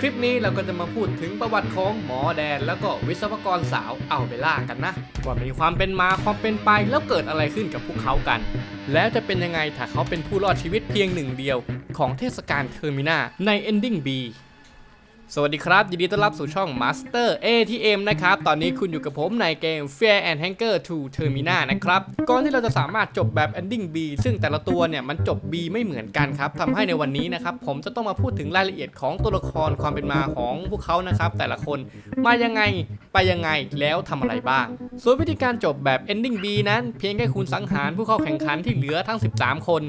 คลิปนี้เราก็จะมาพูดถึงประวัติของหมอแดน แล้วก็วิศวกรสาวเอาเบล่ากันนะว่ามีความเป็นมาความเป็นไปแล้วเกิดอะไรขึ้นกับพวกเขากัน แล้วจะเป็นยังไงถ้าเขาเป็นผู้รอดชีวิตเพียงหนึ่งเดียว ของเทศกาลเทอร์มินาใน Ending B สวัสดีครับ ยินดีต้อนรับสู่ช่อง Master ATM นะครับ ตอนนี้คุณอยู่กับผมในเกม Fear and Hunger 2 Termina นะครับ ก่อนที่เราจะสามารถจบแบบ Ending B ซึ่งแต่ละตัวเนี่ยมันจบ B ไม่เหมือนกันครับทำให้ในวันนี้นะครับ ผมจะต้องมาพูดถึงรายละเอียดของตัวละครความเป็นมาของพวกเขานะครับ แต่ละคนมายังไงไปยังไงแล้วทำอะไรบ้าง ส่วนวิธีการจบแบบ Ending B นั้น เพียงแค่คุณสังหารผู้เข้าแข่งขันที่เหลือทั้ง 13 คน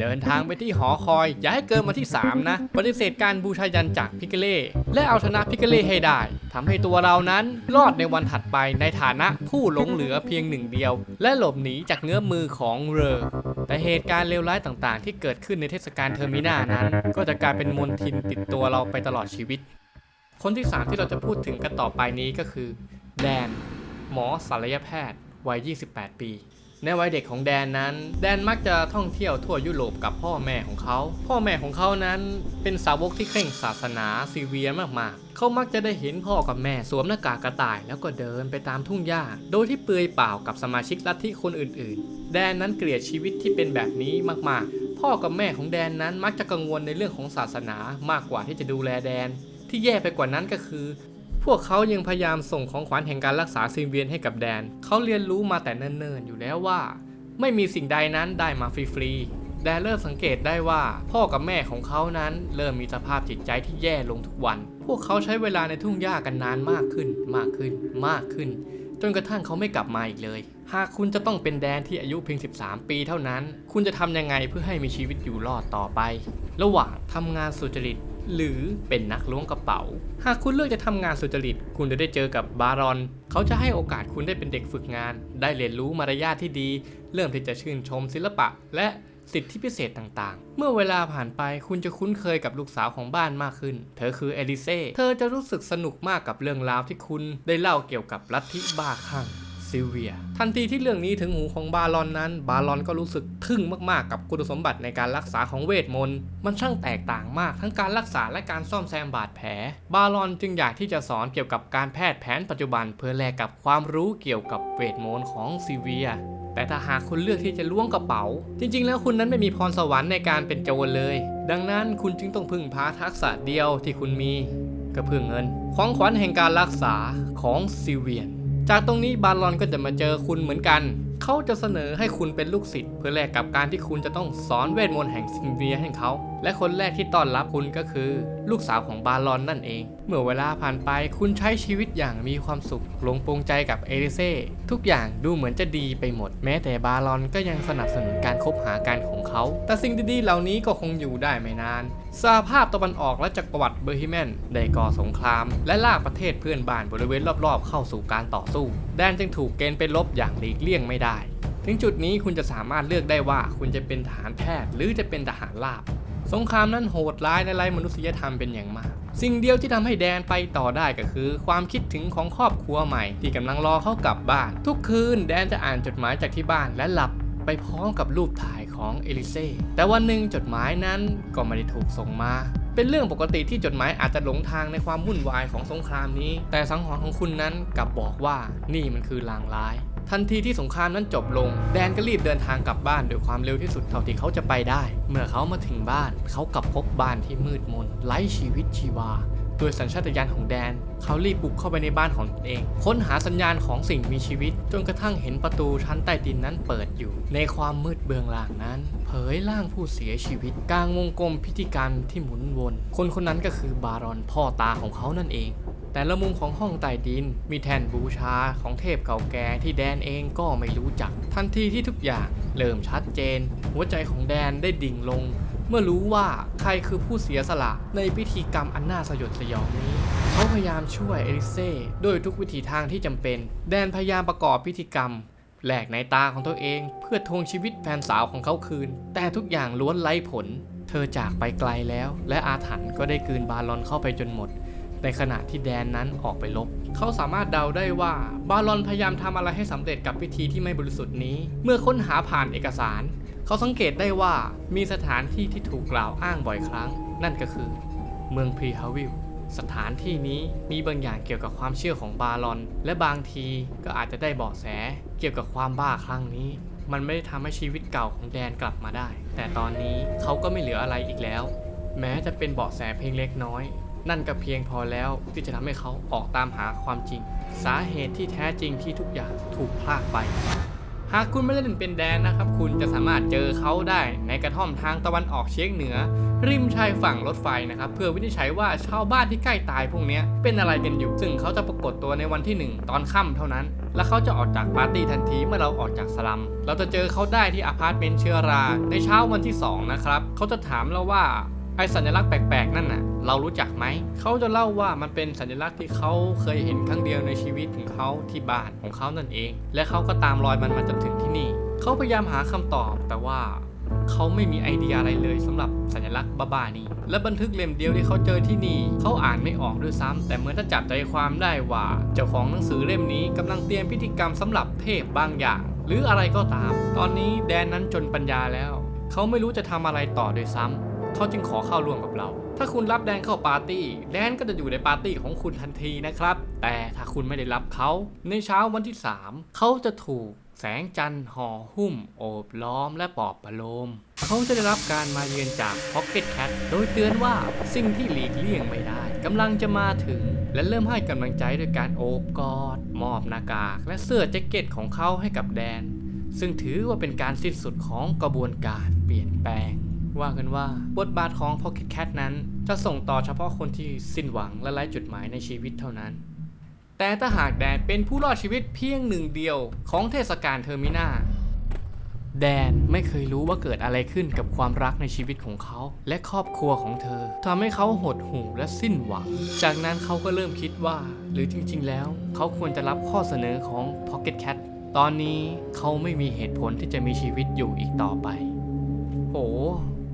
เดินทางไปที่หอคอย อย่าให้เกินมาที่ 3 นะ ปฏิเสธการบูชายันจากพิกเล่และเอาชนะพิกเล่ให้ได้ทำให้ตัวเรานั้นรอดในวันถัดไปในฐานะผู้หลงเหลือเพียงหนึ่งเดียว และหลบหนีจากเงื้อมมือของเรอ แต่เหตุการณ์เลวร้ายต่างๆ ที่เกิดขึ้นในเทศกาลเทอร์มินานั้น ก็จะกลายเป็นมลทินติดตัวเราไปตลอดชีวิต คนที่ 3 ที่เราจะพูดถึงกันต่อไปนี้ก็คือ แดน หมอศัลยแพทย์วัย 28 ปี ในวัยเด็กของแดนนั้น แดนมักจะท่องเที่ยวทั่วยุโรปกับพ่อแม่ของเขา พ่อแม่ของเขานั้นเป็นสาวกที่เคร่งศาสนาซีเวียมากๆ เขามักจะได้เห็นพ่อกับแม่สวมหน้ากากกระต่าย แล้วก็เดินไปตามทุ่งหญ้า โดยที่เปลือยเปล่ากับสมาชิกลัทธิคนอื่นๆ แดนนั้นเกลียดชีวิตที่เป็นแบบนี้มากๆ พ่อกับแม่ของแดนนั้นมักจะกังวลในเรื่องของศาสนามากกว่าที่จะดูแลแดนที่แย่ไปกว่านั้นก็คือ พวกเขายังพยายามส่งของขวัญแห่งการรักษาซีเวียนให้กับแดน เขาเรียนรู้มาแต่เนิ่นๆอยู่แล้วว่า ไม่มีสิ่งใดนั้นได้มาฟรีๆ แดนเริ่มสังเกตได้ว่าพ่อกับแม่ของเขานั้นเริ่มมีสภาพจิตใจที่แย่ลงทุกวัน พวกเขาใช้เวลาในทุ่งหญ้ากันนานมากขึ้น มากขึ้น มากขึ้น จนกระทั่งเขาไม่กลับมาอีกเลย หากคุณจะต้องเป็นแดนที่อายุเพียง 13 ปีเท่านั้น คุณจะทำยังไงเพื่อให้มีชีวิตอยู่รอดต่อไป ระหว่างทำงานสุจริต หรือเป็นนักล้วงกระเป๋า หากคุณเลือกจะทำงานสุจริต คุณจะได้เจอกับบารอน เขาจะให้โอกาสคุณได้เป็นเด็กฝึกงาน ได้เรียนรู้มารยาทที่ดี เริ่มที่จะชื่นชมศิลปะ และสิทธิพิเศษต่างๆ เมื่อเวลาผ่านไปคุณจะคุ้นเคยกับลูกสาวของบ้านมากขึ้น เธอคือเอลิเซ่ เธอจะรู้สึกสนุกมากกับเรื่องราวที่คุณได้เล่าเกี่ยวกับลัทธิบ้าคลั่ง ซิเวีย ทันทีที่เรื่องนี้ถึงหูของบารอนนั้น บารอนก็รู้สึกทึ่งมากๆกับคุณสมบัติในการรักษาของเวทมนต์ มันช่างแตกต่างมาก ทั้งการรักษาและการซ่อมแซมบาดแผล บารอนจึงอยากที่จะสอนเกี่ยวกับการแพทย์แผนปัจจุบันเพื่อแลกกับความรู้เกี่ยวกับเวทมนต์ของซิเวียแต่ถ้าหากคุณเลือกที่จะล้วงกระเป๋า จริง ๆ แล้วคุณนั้นไม่มีพรสวรรค์ในการเป็นโจรเลย ดังนั้นคุณจึงต้องพึ่งพาทักษะเดียวที่คุณมีก็เพื่อเงิน ของขวัญแห่งการรักษาของซิเวียน จากตรงนี้บาลอนก็จะมาเจอคุณเหมือนกัน เขาจะเสนอให้คุณเป็นลูกศิษย์เพื่อแลกกับการที่คุณจะต้องสอนเวทมนต์แห่งซินเวียให้เขา และคนแรกที่ต้อนรับคุณก็คือ ลูกสาวของบาลอนนั่นเอง เมื่อเวลาผ่านไปคุณใช้ชีวิตอย่างมีความสุขลงปรงใจกับเอลิเซ่ทุกอย่างดูเหมือนจะดีไปหมด แม้แต่บาลอนก็ยังสนับสนุนการคบหากันของเขา แต่สิ่งดีๆ เหล่านี้ก็คงอยู่ได้ไม่นานสหภาพตะวันออกและจักรวรรดิเบอร์ฮิแมนได้ก่อสงคราม และลากประเทศเพื่อนบ้านบริเวณรอบๆ เข้าสู่การต่อสู้ แดนจึงถูกเกณฑ์ไปลบอย่างหลีกเลี่ยงไม่ได้ ถึงจุดนี้คุณจะสามารถเลือกได้ว่าคุณจะเป็นทหารแพทย์หรือจะเป็นทหารราบ สงครามนั้นโหดร้ายและไร้มนุษยธรรมเป็นอย่างมาก สิ่งเดียวที่ทำให้แดนไปต่อได้ก็คือ ความคิดถึงของครอบครัวใหม่ ที่กำลังรอเขากลับบ้าน ทุกคืนแดนจะอ่านจดหมายจากที่บ้านและหลับไปพร้อมกับรูปถ่ายของเอลิเซ่แต่วันหนึ่งจดหมายนั้นก็ไม่ได้ถูกส่งมา เป็นเรื่องปกติที่จดหมายอาจจะหลงทางในความวุ่นวายของสงครามนี้ แต่สังหรณ์ของคุณนั้นกลับบอกว่านี่มันคือลางร้าย ทันทีที่สงครามนั้นจบลง แดนก็รีบเดินทางกลับบ้านด้วยความเร็วที่สุดเท่าที่เขาจะไปได้ เมื่อเขามาถึงบ้าน เขากลับพบบ้านที่มืดมนไร้ชีวิตชีวา ดยสัญชาตญาณของแดน เขารีบบุกเข้าไปในบ้านของตนเอง ค้นหาสัญญาณของสิ่งมีชีวิต จนกระทั่งเห็นประตูชั้นใต้ดินนั้นเปิดอยู่ ในความมืดเบื้องล่างนั้น เผยร่างผู้เสียชีวิต กลางวงกลมพิธีกรรมที่หมุนวน คนคนนั้นก็คือบารอนพ่อตาของเขานั่นเองแต่ละมุมของห้องใต้ดิน มีแท่นบูชาของเทพเก่าแก่ที่แดนเองก็ไม่รู้จัก ทันทีที่ทุกอย่างเริ่มชัดเจน หัวใจของแดนได้ดิ่งลง มื่อรู้ว่าใครคือผู้เสียสละในพิธีกรรมอันน่าสยดสยองนี้ เขาพยายามช่วยเอลิเซ่ด้วยทุกวิถีทางที่จำเป็น แดนพยายามประกอบพิธีกรรมแหลกในตาของตัวเอง เพื่อทวงชีวิตแฟนสาวของเขาคืน แต่ทุกอย่างล้วนไร้ผล เธอจากไปไกลแล้ว และอาถรรพ์ก็ได้กืนบาลอนเข้าไปจนหมด ในขณะที่แดนนั้นออกไปลบ เขาสามารถเดาได้ว่าบาลอนพยายามทำอะไรให้สำเร็จกับพิธีที่ไม่บริสุทธิ์นี้ เมื่อค้นหาผ่านเอกสาร เขาสังเกตได้ว่ามีสถานที่ที่ถูกกล่าวอ้างบ่อยครั้ง นั่นก็คือ เมืองพรีฮาวิลสถานที่นี้มีบางอย่างเกี่ยวกับความเชื่อของบารอน และบางทีก็อาจจะได้เบาะแสเกี่ยวกับความบ้าครั้งนี้ มันไม่ได้ทำให้ชีวิตเก่าของแดนกลับมาได้ แต่ตอนนี้เขาก็ไม่เหลืออะไรอีกแล้ว แม้จะเป็นเบาะแสเพียงเล็กน้อย นั่นก็เพียงพอแล้วที่จะทำให้เขาออกตามหาความจริง สาเหตุที่แท้จริงที่ทุกอย่างถูกพลากไป หากคุณไม่ได้เล่นเป็นแดนนะครับ คุณจะสามารถเจอเขาได้ในกระท่อมทางตะวันออกเฉียงเหนือ ริมชายฝั่งรถไฟนะครับ เพื่อวินิจฉัยว่าชาวบ้านที่ใกล้ตายพวกนี้เป็นอะไรกันอยู่ ซึ่งเขาจะปรากฏตัวในวันที่ 1 ตอนค่ำเท่านั้น และเขาจะออกจากปาร์ตี้ทันทีเมื่อเราออกจากสลัม เราจะเจอเขาได้ที่อพาร์ตเมนต์เชื้อรา ในเช้าวันที่2นะครับเขาจะถามเราว่า ไอสัญลักษณ์แปลกๆนั่นน่ะ เรารู้จักไหม เขาจะเล่าว่ามันเป็นสัญลักษณ์ที่เขาเคยเห็นครั้งเดียวในชีวิตของเขาที่บ้านของเขานั่นเอง และเขาก็ตามรอยมันมาจนถึงที่นี่ เขาพยายามหาคำตอบแต่ว่าเขาไม่มีไอเดียอะไรเลยสำหรับสัญลักษณ์บ้าๆนี้ และบันทึกเล่มเดียวที่เขาเจอที่นี่ เขาอ่านไม่ออกด้วยซ้ำแต่เหมือนจะจับใจความได้ว่า เจ้าของหนังสือเล่มนี้กำลังเตรียมพิธีกรรมสำหรับเทพบางอย่าง หรืออะไรก็ตาม ตอนนี้แดนนั้นจนปัญญาแล้ว เขาไม่รู้จะทำอะไรต่อด้วยซ้ำ เขาจึงขอเข้าร่วมกับเรา ถ้าคุณรับแดนเข้าปาร์ตี้ แดนก็จะอยู่ในปาร์ตี้ของคุณทันทีนะครับ แต่ถ้าคุณไม่ได้รับเขา ในเช้าวันที่ 3 เขาจะถูกแสงจันทร์ห่อหุ้ม โอบล้อมและปอบประโลม เขาจะได้รับการมาเยือนจาก Pocket Cat โดยเตือนว่าสิ่งที่หลีกเลี่ยงไม่ได้กำลังจะมาถึง และเริ่มให้กำลังใจด้วยการโอบกอด มอบหน้ากาก และเสื้อแจ็คเก็ตของเขาให้กับแดน ซึ่งถือว่าเป็นการสิ้นสุดของกระบวนการเปลี่ยนแปลง ว่ากันว่าบทบาทของ Pocket Cat นั้นจะส่งต่อเฉพาะคนที่สิ้นหวังและไร้จุดหมายในชีวิตเท่านั้น แต่ถ้าหากแดนเป็นผู้รอดชีวิตเพียงหนึ่งเดียวของเทศกาลเทอร์มินาแดนไม่เคยรู้ว่าเกิดอะไรขึ้นกับความรักในชีวิตของเขา และครอบครัวของเธอทำให้เขาหดหู่และสิ้นหวัง จากนั้นเขาก็เริ่มคิดว่า หรือจริงๆ แล้ว เขาควรจะรับข้อเสนอของ Pocket Cat ตอนนี้เขาไม่มีเหตุผลที่จะมีชีวิตอยู่อีกต่อไปโห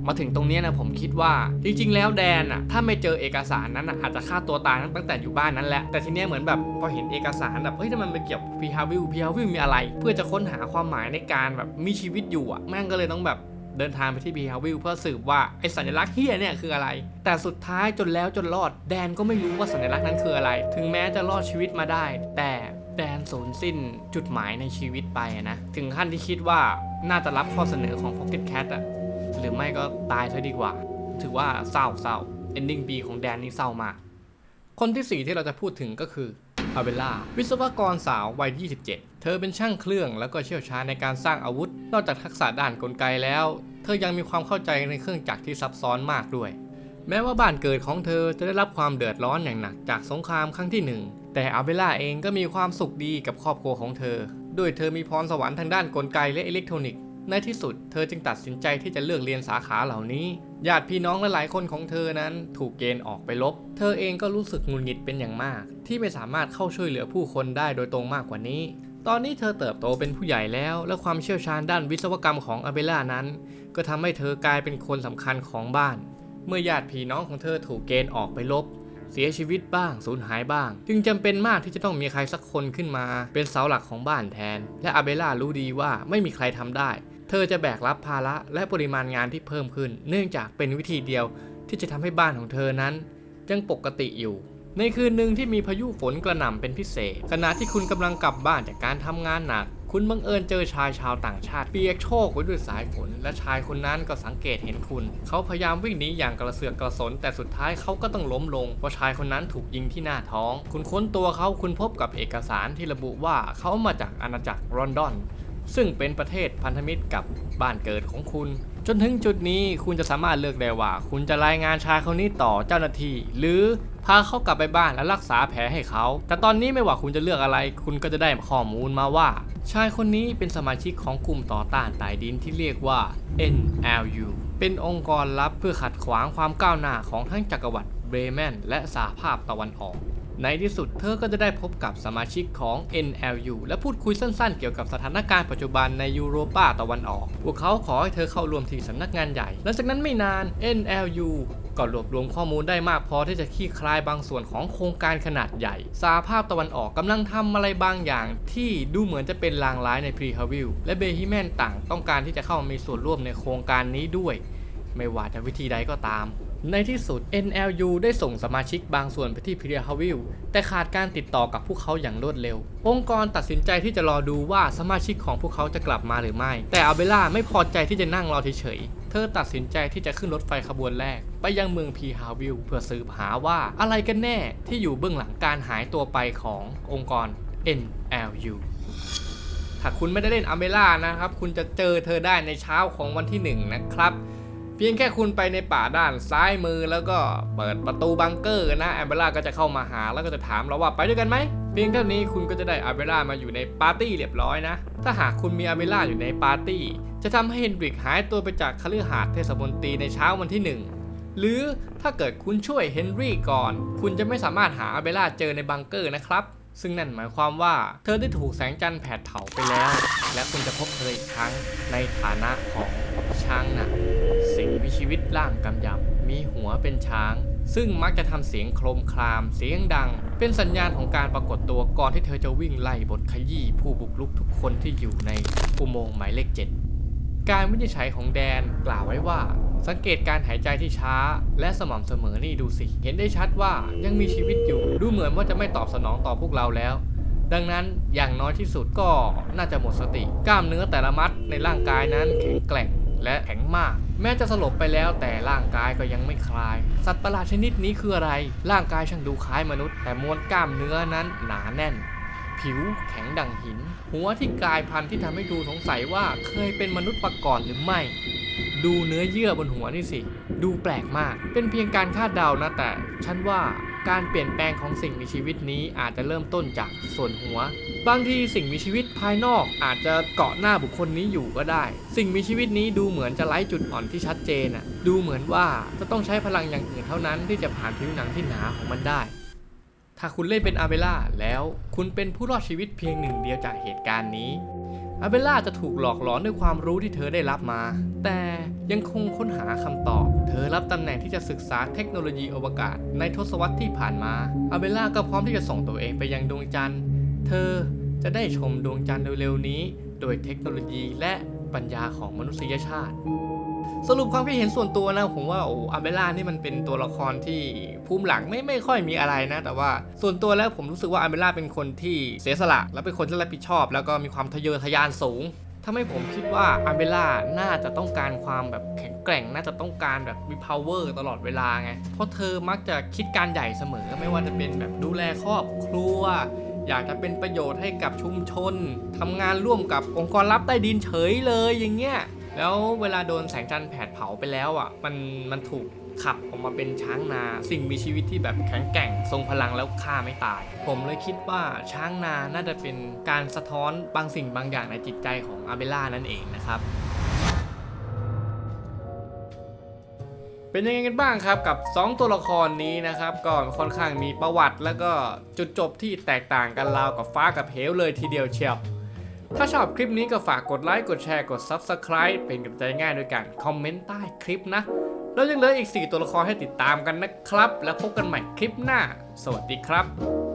มาถึงตรงนี้นะผมคิดว่าจริง ๆ แล้วแดนอะถ้าไม่เจอเอกสารนั้นอะอาจจะฆ่าตัวตายตั้งแต่อยู่บ้านนั้นแหละแต่ทีเนี้ยเหมือนแบบพอเห็นเอกสารแบบเฮ้ยถ้ามันไปเกี่ยวพีฮาวิลพีฮาวิลมีอะไร เพื่อจะค้นหาความหมายในการแบบมีชีวิตอยู่อะแม่งก็เลยต้องแบบเดินทางไปที่พีฮาวิลเพื่อสืบว่าไอสัญลักษณ์เฮียเนี่ยคืออะไร แต่สุดท้ายจนแล้วจนรอดแดนก็ไม่รู้ว่าสัญลักษณ์นั้นคืออะไร ถึงแม้จะรอดชีวิตมาได้ แต่แดนสูญสิ้นจุดหมายในชีวิตไปนะ ถึงขั้นที่คิดว่าน่าจะรับข้อเสนอของ Pocket Cat อะ หรือไม่ก็ตายซะดีกว่า ถือว่าเศร้าเศร้า ending B ของแดนนี่เศร้ามาก คนที่ 4 ที่เราจะพูดถึงก็คืออาเบล่าวิศวกรสาววัย 27 เธอเป็นช่างเครื่องแล้วก็เชี่ยวชาญในการสร้างอาวุธ นอกจากทักษะด้านกลไกแล้ว เธอยังมีความเข้าใจในเครื่องจักรที่ซับซ้อนมากด้วย แม้ว่าบ้านเกิดของเธอจะได้รับความเดือดร้อนอย่างหนักจากสงครามครั้งที่หนึ่งแต่อาเบล่าเองก็มีความสุขดีกับครอบครัวของเธอ ด้วยเธอมีพรสวรรค์ทางด้านกลไกและอิเล็กทรอนิกส์ ในที่สุดเธอจึงตัดสินใจที่จะเลือกเรียนสาขาเหล่านี้ ญาติพี่น้องและหลายคนของเธอนั้นถูกเกณฑ์ออกไปลบ เธอเองก็รู้สึกงุดหงิดเป็นอย่างมาก ที่ไม่สามารถเข้าช่วยเหลือผู้คนได้โดยตรงมากกว่านี้ ตอนนี้เธอเติบโตเป็นผู้ใหญ่แล้ว และความเชี่ยวชาญด้านวิศวกรรมของอาเบล่านั้น ก็ทำให้เธอกลายเป็นคนสำคัญของบ้าน เมื่อญาติพี่น้องของเธอถูกเกณฑ์ออกไปลบเสียชีวิตบ้างสูญหายบ้าง จึงจำเป็นมากที่จะต้องมีใครสักคนขึ้นมา เป็นเสาหลักของบ้านแทน และอาเบล่ารู้ดีว่าไม่มีใครทำได้ เธอจะแบกรับภาระและปริมาณงานที่เพิ่มขึ้น เนื่องจากเป็นวิธีเดียวที่จะทำให้บ้านของเธอนั้นยังปกติอยู่ ในคืนหนึ่งที่มีพายุฝนกระหน่ำเป็นพิเศษ ขณะที่คุณกำลังกลับบ้านจากการทำงานหนัก คุณบังเอิญเจอชายชาวต่างชาติเปียกโชกไว้ด้วยสายฝน และชายคนนั้นก็สังเกตเห็นคุณ เขาพยายามวิ่งหนีอย่างกระเสือกกระสน แต่สุดท้ายเขาก็ต้องล้มลงเพราะชายคนนั้นถูกยิงที่หน้าท้อง คุณค้นตัวเขาคุณพบกับเอกสารที่ระบุว่าเขามาจากอาณาจักรลอนดอน ซึ่งเป็นประเทศพันธมิตรกับบ้านเกิดของคุณ จนถึงจุดนี้คุณจะสามารถเลือกได้ว่า คุณจะรายงานชายคนนี้ต่อเจ้าหน้าที่ หรือพาเขากลับไปบ้านและรักษาแผลให้เขา แต่ตอนนี้ไม่ว่าคุณจะเลือกอะไร คุณก็จะได้ข้อมูลมาว่า ชายคนนี้เป็นสมาชิกของกลุ่มต่อต้านใต้ดินที่เรียกว่า NLU เป็นองค์กรลับเพื่อขัดขวางความก้าวหน้าของทั้งจักรวรรดิเบรแมนและสหภาพตะวันออก ในที่สุดเธอก็จะได้พบกับสมาชิกของ NLU และพูดคุยสั้นๆ เกี่ยวกับสถานการณ์ปัจจุบันในยูโรปาตะวันออก พวกเขาขอให้เธอเข้าร่วมที่สำนักงานใหญ่ หลังจากนั้นไม่นาน NLU ก็รวบรวมข้อมูลได้มากพอที่จะคลี่คลายบางส่วนของโครงการขนาดใหญ่สหภาพตะวันออกกำลังทำอะไรบางอย่าง ที่ดูเหมือนจะเป็นลางร้ายในพรีฮาวิลและเบฮิแมนต่าง ต้องการที่จะเข้ามามีส่วนร่วมในโครงการนี้ด้วย ไม่ว่าจะวิธีใดก็ตาม ในที่สุด NLU ได้ส่งสมาชิกบางส่วนไปที่พิเรียฮาวิลแต่ขาดการติดต่อกับพวกเขาอย่างรวดเร็ว องค์กรตัดสินใจที่จะรอดูว่าสมาชิกของพวกเขาจะกลับมาหรือไม่ แต่อาเบล่าไม่พอใจที่จะนั่งรอเฉยๆเธอตัดสินใจที่จะขึ้นรถไฟขบวนแรก ไปยังเมืองพีฮาวิลเพื่อสืบหาว่าอะไรกันแน่ที่อยู่เบื้องหลังการหายตัวไปขององค์กร NLU ถ้าคุณไม่ได้เล่นอเมล่านะครับ คุณจะเจอเธอได้ในเช้าของวันที่หนึ่งนะครับ เพียงแค่คุณไปในป่าด้านซ้ายมือแล้วก็เปิดประตูบังเกอร์นะแอมเบล่าก็จะเข้ามาหาแล้วก็จะถามเราว่าไปด้วยกันไหมเพียงเท่านี้คุณก็จะได้อาเบล่ามาอยู่ในปาร์ตี้เรียบร้อยนะ ถ้าหากคุณมีอาเบล่าอยู่ในปาร์ตี้ จะทำให้เฮนดริกหายตัวไปจากคฤหาสน์เทศมนตรีในเช้าวันที่หนึ่งหรือถ้าเกิดคุณช่วยเฮนรี่ก่อน คุณจะไม่สามารถหาอาเบล่าเจอในบังเกอร์นะครับซึ่งนั่นหมายความว่าเธอได้ถูกแสงจันทร์แผดเผาไปแล้ว และคุณจะพบเธออีกครั้งในฐานะของช้างหนักสิ่ง มีชีวิตร่างกำยำ มีหัวเป็นช้าง ซึ่งมักจะทำเสียงโครมคราม เสียงดัง เป็นสัญญาณของการปรากฏตัวก่อนที่เธอจะวิ่งไล่บทขยี้ผู้บุกรุกทุกคนที่อยู่ในอุโมงค์หมายเลขเจ็ดการวินิจฉัยของแดนกล่าวไว้ว่า สังเกตการหายใจที่ช้า และสม่ำเสมอนี่ดูสิ เห็นได้ชัดว่ายังมีชีวิตอยู่ ดูเหมือนว่าจะไม่ตอบสนองต่อพวกเราแล้ว ดังนั้นอย่างน้อยที่สุดก็น่าจะหมดสติ กล้ามเนื้อแต่ละมัดในร่างกายนั้นแข็งแกร่งและแข็งมาก แม้จะสลบไปแล้วแต่ร่างกายก็ยังไม่คลาย สัตว์ประหลาดชนิดนี้คืออะไร ร่างกายช่างดูคล้ายมนุษย์ แต่มวลกล้ามเนื้อนั้นหนาแน่น ผิวแข็งดังหิน หัวที่กลายพันธุ์ที่ทำให้ดูสงสัยว่าเคยเป็นมนุษย์มาก่อนหรือไม่ ดูเนื้อเยื่อบนหัวนี่สิ ดูแปลกมาก เป็นเพียงการคาดเดานะแต่ฉันว่า การเปลี่ยนแปลงของสิ่งมีชีวิตนี้อาจจะเริ่มต้นจากส่วนหัว บางทีสิ่งมีชีวิตภายนอกอาจจะเกาะหน้าบุคคลนี้อยู่ก็ได้ สิ่งมีชีวิตนี้ดูเหมือนจะไร้จุดอ่อนที่ชัดเจนอะดูเหมือนว่าจะต้องใช้พลังอย่างอื่นเท่านั้นที่จะผ่านผิวหนังที่หนาของมันได้ ถ้าคุณเล่นเป็นอาเบล่าแล้วคุณเป็นผู้รอดชีวิตเพียงหนึ่งเดียวจากเหตุการณ์นี้ อาเบล่าจะถูกหลอกหลอนด้วยความรู้ที่เธอได้รับมา แต่ยังคงค้นหาคำตอบ เธอรับตำแหน่งที่จะศึกษาเทคโนโลยีอวกาศในทศวรรษที่ผ่านมา อาเบล่าก็พร้อมที่จะส่งตัวเองไปยังดวงจันทร์ เธอจะได้ชมดวงจันทร์เร็วๆนี้ โดยเทคโนโลยีและปัญญาของมนุษยชาติ สรุปความคิดเห็นส่วนตัวนะผมว่าโอ้อเบล่านี่มันเป็นตัวละครที่ภูมิหลังไม่ไม่ค่อยมีอะไรนะ แต่ว่าส่วนตัวแล้วผมรู้สึกว่าอาเบล่าเป็นคนที่เสียสละ และเป็นคนที่รับผิดชอบ แล้วก็มีความทะเยอทะยานสูงทำให้ผมคิดว่าอาเบล่าน่าจะต้องการความแบบแข็งแกร่ง น่าจะต้องการแบบมี power ตลอดเวลาไง เพราะเธอมักจะคิดการใหญ่เสมอ ไม่ว่าจะเป็นแบบดูแลครอบครัว อยากจะเป็นประโยชน์ให้กับชุมชน ทำงานร่วมกับองค์กรลับใต้ดินเฉยเลยอย่างเงี้ย แล้วเวลาโดนแสงจันทร์แผดเผาไปแล้วอะมันมันถูกขับออกมาเป็นช้างนา สิ่งมีชีวิตที่แบบแข็งแกร่ง ทรงพลังแล้วฆ่าไม่ตาย ผมเลยคิดว่าช้างนาน่าจะเป็นการสะท้อนบางสิ่งบางอย่างในจิตใจของอาเบล่านั่นเองนะครับเป็นยังไงกันบ้างครับกับ 2 ตัวละครนี้นะครับก็ค่อนข้างมีประวัติแล้วก็จุดจบที่แตกต่างกันราวกับฟ้ากับเหวเลยทีเดียวเชียว ถ้าชอบคลิปนี้ก็ฝากกดไลค์กดแชร์กด Subscribe เป็นกำลังใจง่ายด้วยกันคอมเมนต์ใต้คลิปนะ แล้วยังเหลืออีก 4 ตัวละครให้ติดตามกันนะครับ แล้วพบกันใหม่คลิปหน้า สวัสดีครับ